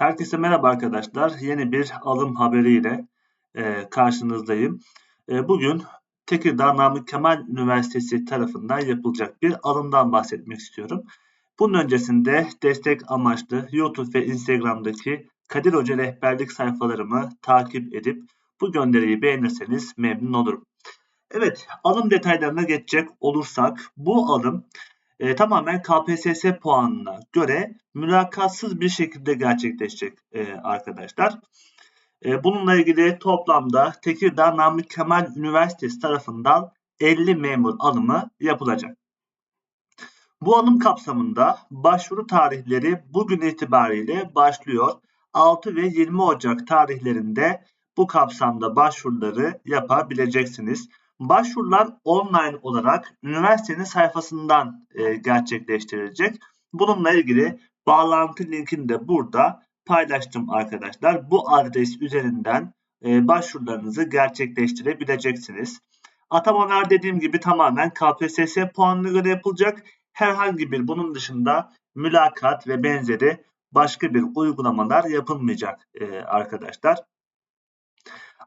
Herkese merhaba arkadaşlar. Yeni bir alım haberiyle e, karşınızdayım. E, bugün Tekirdağ Namık Kemal Üniversitesi tarafından yapılacak bir alımdan bahsetmek istiyorum. Bunun öncesinde destek amaçlı YouTube ve Instagram'daki Kadir Hoca rehberlik sayfalarımı takip edip bu gönderiyi beğenirseniz memnun olurum. Evet, alım detaylarına geçecek olursak bu alım e, tamamen KPSS puanına göre mülakatsız bir şekilde gerçekleşecek e, arkadaşlar. E, bununla ilgili toplamda Tekirdağ Namık Kemal Üniversitesi tarafından 50 memur alımı yapılacak. Bu alım kapsamında başvuru tarihleri bugün itibariyle başlıyor. 6 ve 20 Ocak tarihlerinde bu kapsamda başvuruları yapabileceksiniz. Başvurular online olarak üniversitenin sayfasından e, gerçekleştirilecek. Bununla ilgili bağlantı linkini de burada paylaştım arkadaşlar. Bu adres üzerinden e, başvurularınızı gerçekleştirebileceksiniz. Atamalar dediğim gibi tamamen KPSS puanına göre yapılacak. Herhangi bir bunun dışında mülakat ve benzeri başka bir uygulamalar yapılmayacak e, arkadaşlar.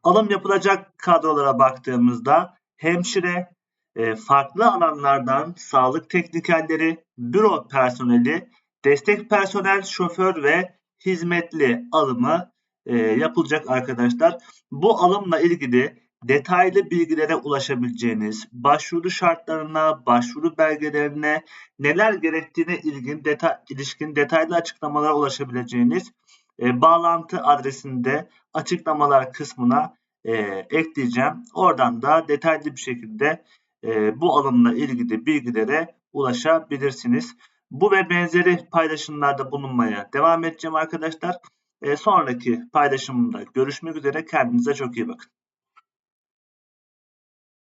Alım yapılacak kadrolara baktığımızda hemşire, e, farklı alanlardan sağlık teknikerleri, büro personeli, destek personel, şoför ve hizmetli alımı e, yapılacak arkadaşlar. Bu alımla ilgili detaylı bilgilere ulaşabileceğiniz, başvuru şartlarına, başvuru belgelerine, neler gerektiğine ilgin detay, ilişkin detaylı açıklamalara ulaşabileceğiniz e, bağlantı adresinde açıklamalar kısmına e, ekleyeceğim. Oradan da detaylı bir şekilde e, bu alımla ilgili bilgilere ulaşabilirsiniz. Bu ve benzeri paylaşımlarda bulunmaya devam edeceğim arkadaşlar. E, sonraki paylaşımımda görüşmek üzere. Kendinize çok iyi bakın.